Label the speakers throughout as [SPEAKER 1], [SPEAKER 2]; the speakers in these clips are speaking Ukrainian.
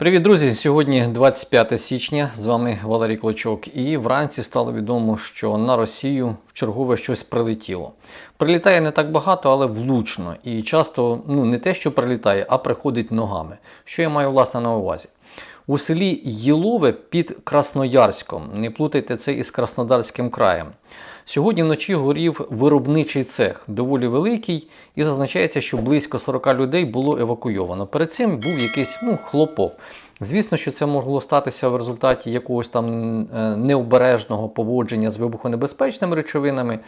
[SPEAKER 1] Привіт, друзі! Сьогодні 25 січня. З вами Валерій Клочок. І вранці стало відомо, що на Росію в чергове щось прилетіло. Прилітає не так багато, але влучно. І часто ну не те, що прилітає, а приходить ногами. Що я маю власне на увазі? У селі Єлове під Красноярськом. Не плутайте це із Краснодарським краєм. Сьогодні вночі горів виробничий цех, доволі великий, і зазначається, що близько 40 людей було евакуйовано. Перед цим був якийсь ну, хлопок. Звісно, що це могло статися в результаті якогось там е, необережного поводження з вибухонебезпечними речовинами.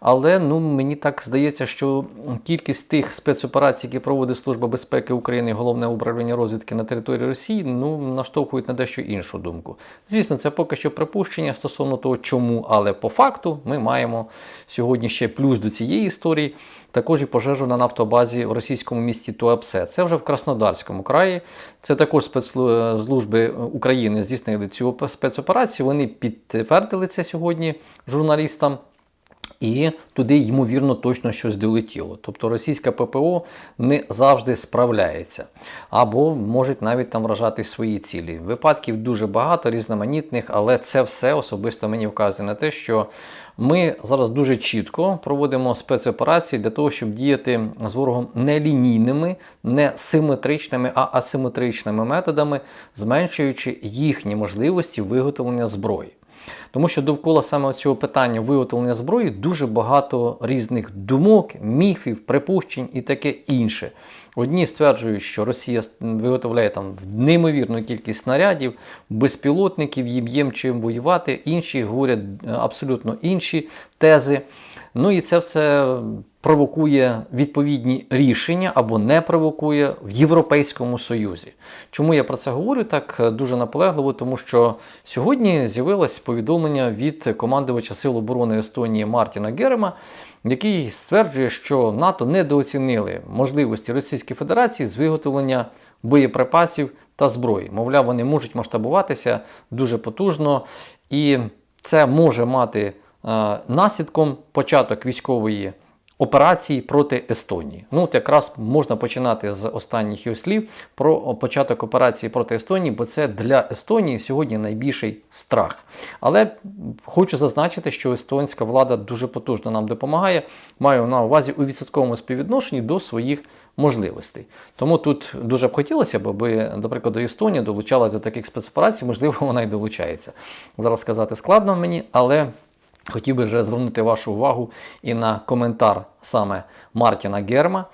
[SPEAKER 1] Але ну, мені так здається, що кількість тих спецоперацій, які проводить Служба безпеки України головне управління розвідки на території Росії, ну наштовхують на дещо іншу думку. Звісно, це поки що припущення стосовно того, чому, але по факту ми маємо сьогодні ще плюс до цієї історії. Також і пожежу на нафтобазі в російському місті Туапсе. Це вже в Краснодарському краї. Це також спецслужби України здійснили цю спецоперацію. Вони підтвердили це сьогодні журналістам. І туди, ймовірно, точно щось долетіло. Тобто російська ППО не завжди справляється, або можуть навіть там вражати свої цілі. Випадків дуже багато, різноманітних, але це все особисто мені вказує на те, що ми зараз дуже чітко проводимо спецоперації для того, щоб діяти з ворогом не лінійними, не симетричними, а асиметричними методами, зменшуючи їхні можливості виготовлення зброї. Тому що довкола саме цього питання виготовлення зброї дуже багато різних думок, міфів, припущень і таке інше. Одні стверджують, що Росія виготовляє там неймовірну кількість снарядів, безпілотників, їм є чим воювати. Інші говорять е, абсолютно інші тези. Ну і це все провокує відповідні рішення або не провокує в Європейському Союзі. Чому я про це говорю так е, дуже наполегливо? Тому що сьогодні з'явилось повідомлення від командувача Сил оборони Естонії Мартіна Герема, який стверджує, що НАТО недооцінили можливості Російської Федерації з виготовлення боєприпасів та зброї. Мовляв, вони можуть масштабуватися дуже потужно, і це може мати. Е, наслідком початок військової операції проти Естонії. Ну, от якраз можна починати з останніх його слів про початок операції проти Естонії, бо це для Естонії сьогодні найбільший страх. Але хочу зазначити, що естонська влада дуже потужно нам допомагає. Маю на увазі у відсотковому співвідношенні до своїх можливостей. Тому тут дуже б хотілося б, аби, до прикладу, Естонія долучалася до таких спецоперацій, можливо, вона й долучається. Зараз сказати складно мені, але. Хотів би вже звернути вашу увагу і на коментар саме Мартіна Герма,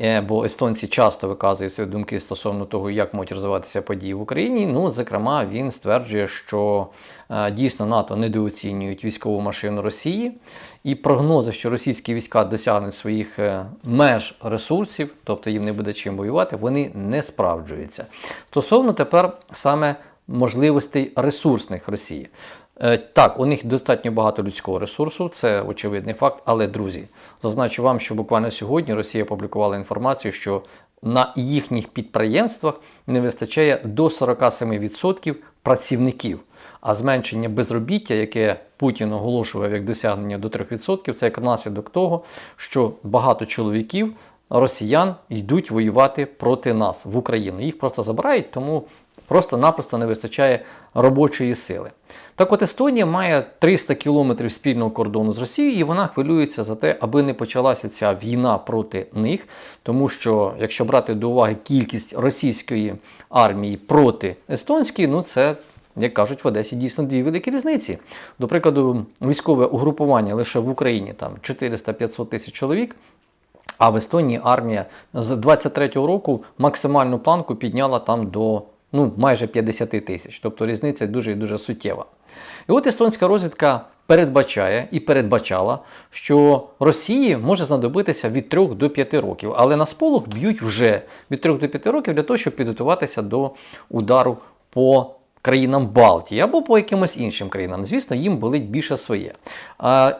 [SPEAKER 1] е, бо естонці часто виказують свої думки стосовно того, як можуть розвиватися події в Україні. Ну, зокрема, він стверджує, що е, дійсно НАТО недооцінюють військову машину Росії, і прогнози, що російські війська досягнуть своїх е, меж ресурсів, тобто їм не буде чим воювати, вони не справджуються. Стосовно тепер саме можливостей ресурсних Росії. Е, так, у них достатньо багато людського ресурсу, це очевидний факт. Але, друзі, зазначу вам, що буквально сьогодні Росія опублікувала інформацію, що на їхніх підприємствах не вистачає до 47% працівників. А зменшення безробіття, яке Путін оголошував як досягнення до 3%, це як наслідок того, що багато чоловіків, росіян йдуть воювати проти нас в Україну. Їх просто забирають, тому просто-напросто не вистачає робочої сили. Так от Естонія має 300 кілометрів спільного кордону з Росією, і вона хвилюється за те, аби не почалася ця війна проти них. Тому що, якщо брати до уваги кількість російської армії проти естонської, ну це. Як кажуть в Одесі, дійсно дві великі різниці. До прикладу, військове угрупування лише в Україні там 400-500 тисяч чоловік, а в Естонії армія з 23-го року максимальну планку підняла там до ну, майже 50 тисяч. Тобто різниця дуже і дуже суттєва. І от естонська розвідка передбачає і передбачала, що Росії може знадобитися від 3 до 5 років, але на сполох б'ють вже від 3 до 5 років для того, щоб підготуватися до удару по країнам Балтії або по якимось іншим країнам. Звісно, їм болить більше своє.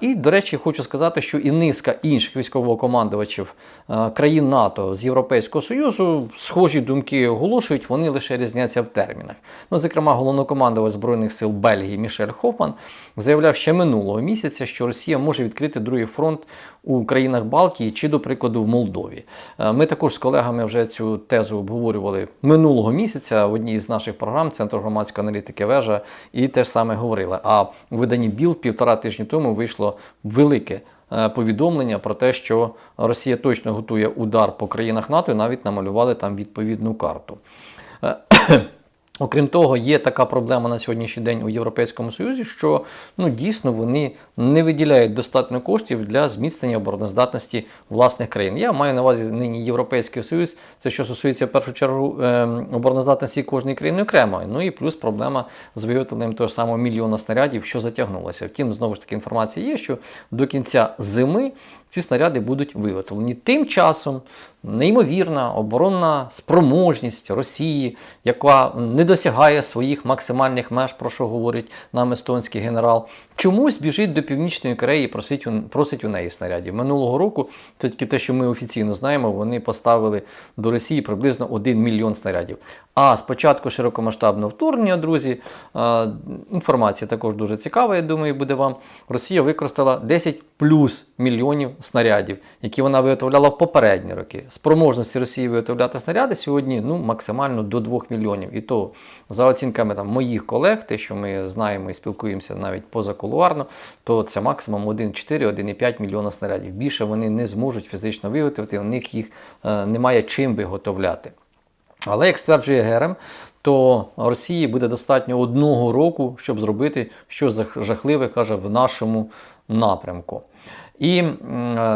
[SPEAKER 1] І, до речі, хочу сказати, що і низка інших військовокомандувачів а, країн НАТО з Європейського Союзу схожі думки оголошують, вони лише різняться в термінах. Ну, зокрема, головнокомандувач Збройних сил Бельгії Мішель Хофман заявляв ще минулого місяця, що Росія може відкрити другий фронт у країнах Балтії чи, до прикладу, в Молдові. Е, Ми також з колегами вже цю тезу обговорювали минулого місяця в одній з наших програм Центру громадської аналітики Вежа, і те ж саме говорили. А у виданні Біл півтора тижні тому вийшло велике. е, Повідомлення про те, що Росія точно готує удар по країнах НАТО, і навіть намалювали там відповідну карту. Окрім того, є така проблема на сьогоднішній день у Європейському Союзі, що ну дійсно вони не виділяють достатньо коштів для зміцнення обороноздатності власних країн. Я маю на увазі нині Європейський Союз, це що стосується в першу чергу е, обороноздатності кожної країни окремо. Ну і плюс проблема з виготовленням того самого мільйона снарядів, що затягнулося. Втім, знову ж таки інформація є, що до кінця зими ці снаряди будуть виготовлені. Тим часом неймовірна оборонна спроможність Росії, яка не досягає своїх максимальних меж, про що говорить нам естонський генерал, чомусь біжить до Північної Кореї і просить, просить у неї снарядів. Минулого року, тільки те, що ми офіційно знаємо, вони поставили до Росії приблизно 1 мільйон снарядів. А з початку широкомасштабного вторгнення, друзі, е, інформація також дуже цікава, я думаю, буде вам. Росія використала 10 плюс мільйонів снарядів, які вона виготовляла в попередні роки. Спроможності Росії виготовляти снаряди сьогодні ну, максимально до 2 мільйонів. І то, за оцінками там, моїх колег, те, що ми знаємо і спілкуємося навіть позакулуарно, то це максимум 1,4-1,5 мільйона снарядів. Більше вони не зможуть фізично виготовити, у них їх е, немає чим виготовляти. Але як стверджує Герем, то Росії буде достатньо одного року, щоб зробити щось жахливе, каже, в нашому напрямку. І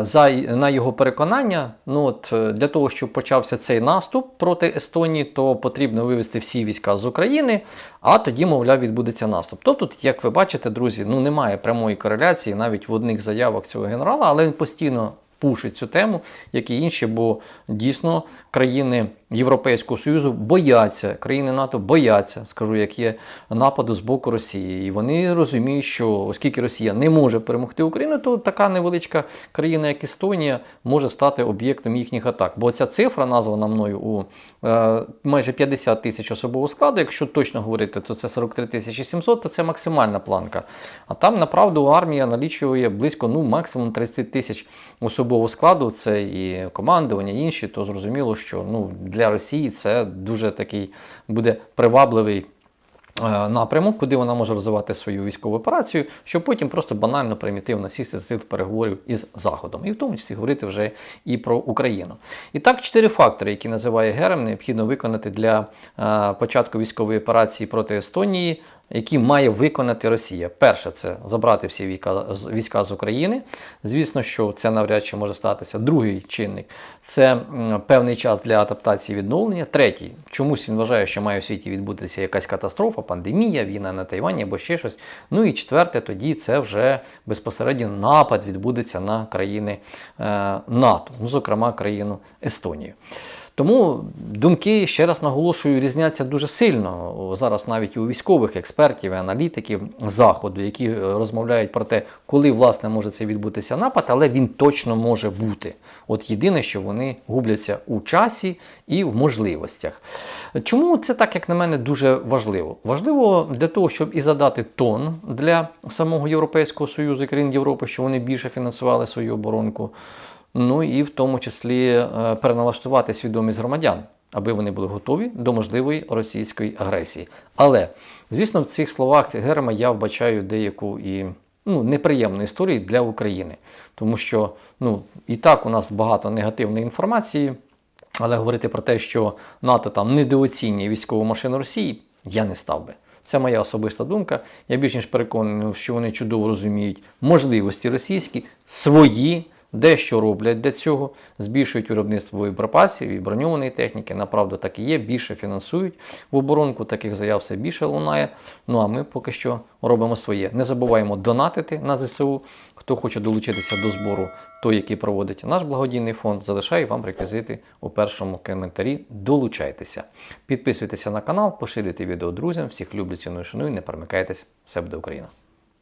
[SPEAKER 1] за, на його переконання, ну от е, для того, щоб почався цей наступ проти Естонії, то потрібно вивести всі війська з України, а тоді, мовляв, відбудеться наступ. То тут, як ви бачите, друзі, ну немає прямої кореляції навіть в одних заявах цього генерала, але він постійно пушить цю тему, як і інші, бо дійсно країни Європейського Союзу бояться, країни НАТО бояться, скажу, як є нападу з боку Росії. І вони розуміють, що оскільки Росія не може перемогти Україну, то така невеличка країна, як Естонія, може стати об'єктом їхніх атак. Бо ця цифра, названа мною у е, майже 50 тисяч особового складу, якщо точно говорити, то це 43 тисячі 700, то це максимальна планка. А там направду армія налічує близько ну, максимум 30 тисяч особового складу, це і командування, і інші, то зрозуміло, що ну, для Росії це дуже такий буде привабливий. е, Напрямок, куди вона може розвивати свою військову операцію, щоб потім просто банально примітивно сісти за переговорів із Заходом, і в тому числі говорити вже і про Україну. І так, чотири фактори, які називає Герем, необхідно виконати для е, початку військової операції проти Естонії, які має виконати Росія. Перше, це забрати всі війська, з- війська з України. Звісно, що це навряд чи може статися. Другий чинник це певний час для адаптації відновлення. Третій, чомусь він вважає, що має в світі відбутися якась катастрофа, пандемія, війна на Тайвані або ще щось. Ну і четверте, тоді це вже безпосередньо напад відбудеться на країни е, НАТО, ну, зокрема країну Естонію. Тому думки, ще раз наголошую, різняться дуже сильно. Зараз навіть у військових експертів і аналітиків заходу, які е, розмовляють про те, коли власне може це відбутися напад, але він точно може бути. От єдине, що вони губляться у часі і в можливостях. Чому це так, як на мене, дуже важливо? Важливо для того, щоб і задати тон для самого Європейського Союзу і країн Європи, що вони більше фінансували свою оборонку. Ну і в тому числі е, переналаштувати свідомість громадян, аби вони були готові до можливої російської агресії. Але, звісно, в цих словах Герма я вбачаю деяку і ну, неприємну історію для України, тому що ну, і так у нас багато негативної інформації. Але говорити про те, що НАТО там недооцінює військову машину Росії, я не став би. Це моя особиста думка. Я більш ніж переконаний, що вони чудово розуміють можливості російські, свої, дещо роблять для цього, збільшують виробництво боєприпасів і броньованої техніки. Направду так і є, більше фінансують в оборонку. Таких заяв все більше лунає. Ну а ми поки що робимо своє. Не забуваємо донатити на ЗСУ. Хто хоче долучитися до збору, той, який проводить наш благодійний фонд, залишаю вам реквізити у першому коментарі. Долучайтеся. Підписуйтеся на канал, поширюйте відео друзям. Всіх люблю, ціную, шаную, не перемикайтесь. Все буде Україна!